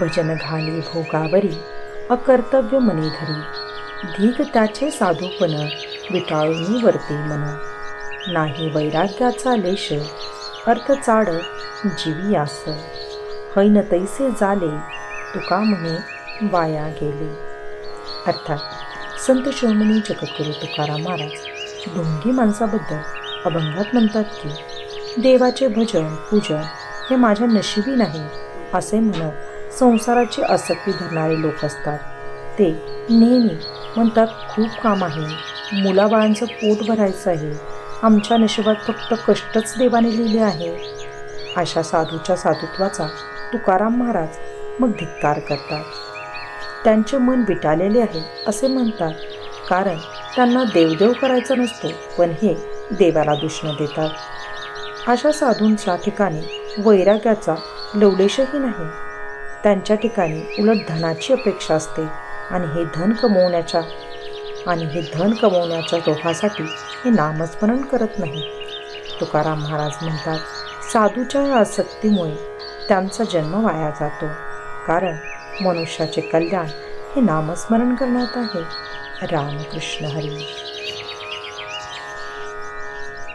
भजन घाली भोगावरी अकर्तव्य मनी धरी धीगताचे त्याचे साधूपण विटाळूनी वरते मन. नाही वैराग्याचा लेश अर्थ चाड आस. हैन तैसे झाले तुका म्हणे वाया गेले. अर्थात संत शिरोमणी जगद्गुरू तुकाराम महाराज ढोंगी माणसाबद्दल अभंगात म्हणतात की देवाचे भजन पूजन हे माझ्या नशिबी नाही असे म्हणत संसाराची आसक्ती धरणारे लोक असतात. ते नेहमी म्हणतात खूप काम आहे. मुलाबाळांचं पोट भरायचं आहे. आमच्या नशिबात फक्त कष्टच देवाने लिहिले आहे. अशा साधूच्या साधुत्वाचा तुकाराम महाराज मग धिक्कार करतात. त्यांचे मन विटालेले आहे असे म्हणतात. कारण त्यांना देवदेव करायचा नसतो पण हे देवाला दुष्ण देतात. अशा साधूंच्या ठिकाणी वैराग्याचा लवलेशही नाही. त्यांच्या ठिकाणी उलट धनाची अपेक्षा असते. आणि हे धन कमवण्याच्या आणि हे धन कमवण्याच्या रोहासाठी हे नामस्मरण करत नाही. तुकाराम महाराज म्हणतात साधूच्या या आसक्तीमुळे त्यांचा जन्म वाया जातो. कारण मनुष्याचे कल्याण हे नामस्मरण करण्यात आहे. रामकृष्ण हरी.